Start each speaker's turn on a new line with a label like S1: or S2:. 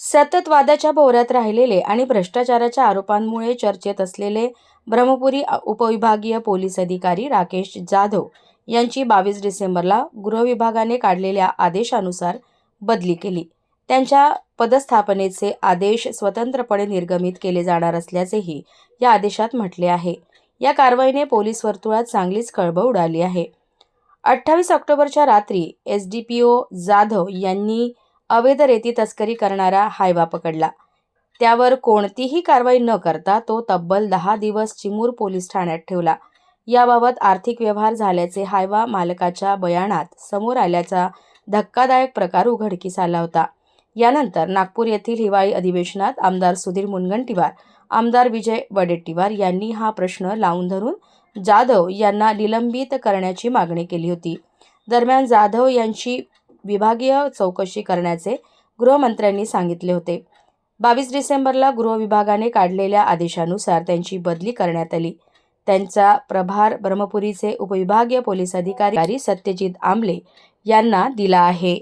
S1: सतत वादाच्या भोवऱ्यात राहिलेले आणि भ्रष्टाचाराच्या आरोपांमुळे चर्चेत असलेले ब्रह्मपुरी उपविभागीय पोलीस अधिकारी राकेश जाधव यांची बावीस डिसेंबरला गृहविभागाने काढलेल्या आदेशानुसार बदली केली. त्यांच्या पदस्थापनेचे आदेश स्वतंत्रपणे निर्गमित केले जाणार असल्याचेही या आदेशात म्हटले आहे. या कारवाईने पोलीस वर्तुळात चांगलीच खळबळ उडाली आहे. अठ्ठावीस ऑक्टोबरच्या रात्री S D P O Jadhav यांनी अवैध रेती तस्करी करणारा हायवा पकडला. त्यावर कोणतीही कारवाई न करता तो तब्बल दहा दिवस चिमूर पोलीस ठाण्यात ठेवला. याबाबत आर्थिक व्यवहार झाल्याचे हायवा मालकाच्या बयानात समोर आल्याचा धक्कादायक प्रकार उघडकीस आला होता. यानंतर नागपूर येथील हिवाळी अधिवेशनात आमदार सुधीर मुनगंटीवार आमदार विजय वडेट्टीवार यांनी हा प्रश्न लावून धरून जाधव यांना निलंबित करण्याची मागणी केली होती. दरम्यान जाधव यांची विभागीय चौकशी करण्याचे गृहमंत्र्यांनी सांगितले होते. बावीस डिसेंबरला गृह विभागाने काढलेल्या आदेशानुसार त्यांची बदली करण्यात आली. त्यांचा प्रभार ब्रह्मपुरीचे उपविभागीय पोलीस अधिकारी सत्यजित आंबले यांना दिला आहे.